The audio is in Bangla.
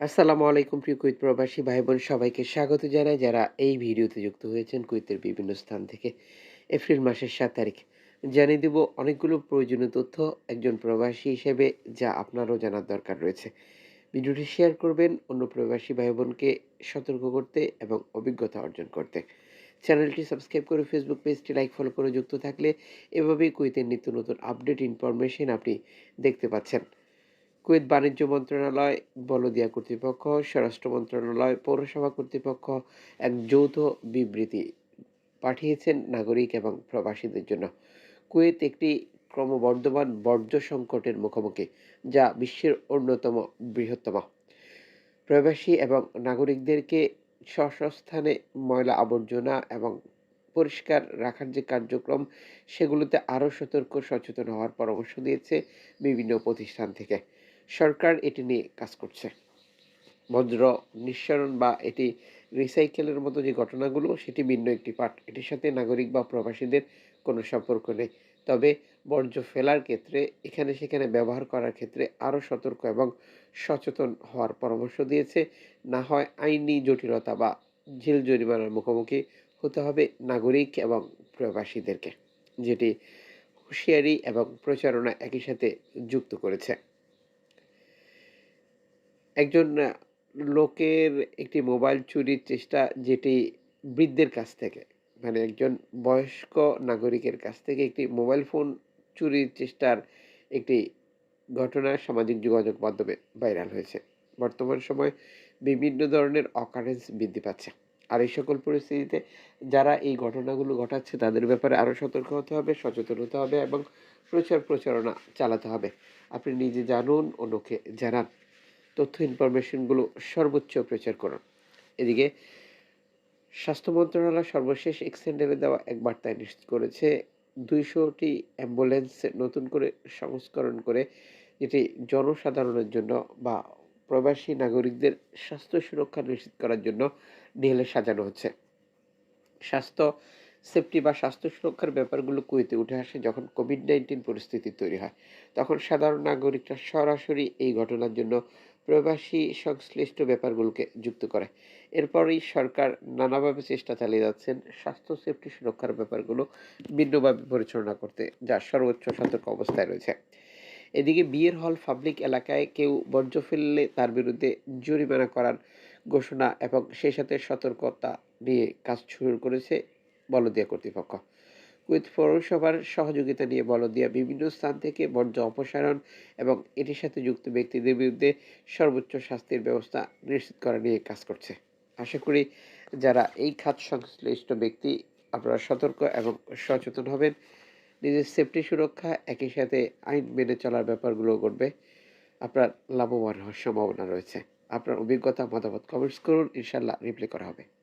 আসসালামু আলাইকুম প্রিয় কুইত প্রবাসী ভাই বোন সবাইকে স্বাগত জানাই। যারা এই ভিডিওতে যুক্ত হয়েছেন কুইতের বিভিন্ন স্থান থেকে, এপ্রিল মাসের সাত তারিখ। জানিয়ে দেব অনেকগুলো প্রয়োজনীয় তথ্য একজন প্রবাসী হিসেবে, যা আপনারও জানার দরকার রয়েছে। ভিডিওটি শেয়ার করবেন অন্য প্রবাসী ভাই বোনকে সতর্ক করতে এবং অভিজ্ঞতা অর্জন করতে। চ্যানেলটি সাবস্ক্রাইব করে ফেসবুক পেজটি লাইক, ফলো করে যুক্ত থাকলে এভাবেই কুইতের নিত্য নতুন আপডেট, ইনফরমেশন আপনি দেখতে পাচ্ছেন। কুয়েত বাণিজ্য মন্ত্রণালয়, বলদিয়া কর্তৃপক্ষ, স্বরাষ্ট্র মন্ত্রণালয়, পৌরসভা কর্তৃপক্ষ এক যৌথ বিবৃতি পাঠিয়েছেন নাগরিক এবং প্রবাসীদের জন্য। কুয়েত একটি ক্রমবর্ধমান বর্জ্য সংকটের মুখোমুখি, যা বিশ্বের অন্যতম বৃহত্তম। প্রবাসী এবং নাগরিকদেরকে স্বস্থানে ময়লা আবর্জনা এবং পরিষ্কার রাখার যে কার্যক্রম, সেগুলোতে আরও সতর্ক সচেতন হওয়ার পরামর্শ দিয়েছে বিভিন্ন প্রতিষ্ঠান থেকে। সরকার এটি নিয়ে কাজ করছে। বজ্র নিঃসরণ বা এটি রিসাইকেলের মতো যে ঘটনাগুলো, সেটি ভিন্ন একটি পাঠ। এটির সাথে নাগরিক বা প্রবাসীদের কোনো সম্পর্ক নেই। তবে বর্জ্য ফেলার ক্ষেত্রে, এখানে সেখানে ব্যবহার করার ক্ষেত্রে আরও সতর্ক এবং সচেতন হওয়ার পরামর্শ দিয়েছে। না হয় আইনি জটিলতা বা জেল জরিমানার মুখোমুখি হতে হবে নাগরিক এবং প্রবাসীদেরকে, যেটি হুঁশিয়ারি এবং প্রচারণা একই সাথে যুক্ত করেছে। একজন লোকের একটি মোবাইল চুরির চেষ্টা যেটি বৃদ্ধের কাছ থেকে মানে একজন বয়স্ক নাগরিকের কাছ থেকে একটি মোবাইল ফোন চুরির চেষ্টার একটি ঘটনা সামাজিক যোগাযোগ মাধ্যমে ভাইরাল হয়েছে। বর্তমান সময় বিভিন্ন ধরনের অকারেন্স বৃদ্ধি পাচ্ছে। আর এই সকল পরিস্থিতিতে যারা এই ঘটনাগুলো ঘটাচ্ছে, তাদের ব্যাপারে আরও সতর্ক হতে হবে, সচেতন হতে হবে এবং প্রচার প্রচারণা চালাতে হবে। আপনি নিজে জানুন, অন্যকে জানান। তথ্য ইনফরমেশনগুলো সর্বোচ্চ প্রচার করুন। এদিকে, স্বাস্থ্য মন্ত্রণালয় সর্বশেষ এক্সেন্ডেলে দেওয়া এক বার্তায় নিশ্চিত করেছে, দুইশোটি অ্যাম্বুলেন্স নতুন করে সংস্করণ করে, যেটি জনসাধারণের জন্য বা প্রবাসী নাগরিকদের স্বাস্থ্য সুরক্ষা নিশ্চিত করার জন্য ঢেলে সাজানো হচ্ছে। স্বাস্থ্য সেফটি বা স্বাস্থ্য সুরক্ষার ব্যাপারগুলো কুয়েতে উঠে আসে যখন কোভিড নাইন্টিন পরিস্থিতি তৈরি হয়। তখন সাধারণ নাগরিকরা সরাসরি এই ঘটনার জন্য প্রবাসী সংশ্লিষ্ট ব্যাপারগুলোকে যুক্ত করে। এরপরই সরকার নানাভাবে চেষ্টা চালিয়ে যাচ্ছেন স্বাস্থ্য সেফটি সুরক্ষার ব্যাপারগুলো ভিন্নভাবে পরিচালনা করতে, যা সর্বোচ্চ সতর্ক অবস্থায় রয়েছে। এদিকে বিয়ের হল পাবলিক এলাকায় কেউ বর্জ্য ফেললে তার বিরুদ্ধে জরিমানা করার ঘোষণা এবং সেই সাথে সতর্কতা নিয়ে কাজ শুরু করেছে বলদিয়া কর্তৃপক্ষ। কুয়েত পৌরসভার সহযোগিতা নিয়ে বলদিয়া বিভিন্ন স্থান থেকে বর্জ্য অপসারণ এবং এটির সাথে যুক্ত ব্যক্তিদের বিরুদ্ধে সর্বোচ্চ শাস্তির ব্যবস্থা নিশ্চিত করা নিয়ে কাজ করছে। আশা করি যারা এই খাত সংশ্লিষ্ট ব্যক্তি, আপনারা সতর্ক এবং সচেতন হবেন। নিজের সেফটি সুরক্ষা, একই সাথে আইন মেনে চলার ব্যাপারগুলো ঘটবে। আপনার লাভবান হওয়ার সম্ভাবনা রয়েছে। আপনার অভিজ্ঞতা, মতামত কমেন্টস করুন ইনশাল্লাহ রিপ্লাই করা হবে।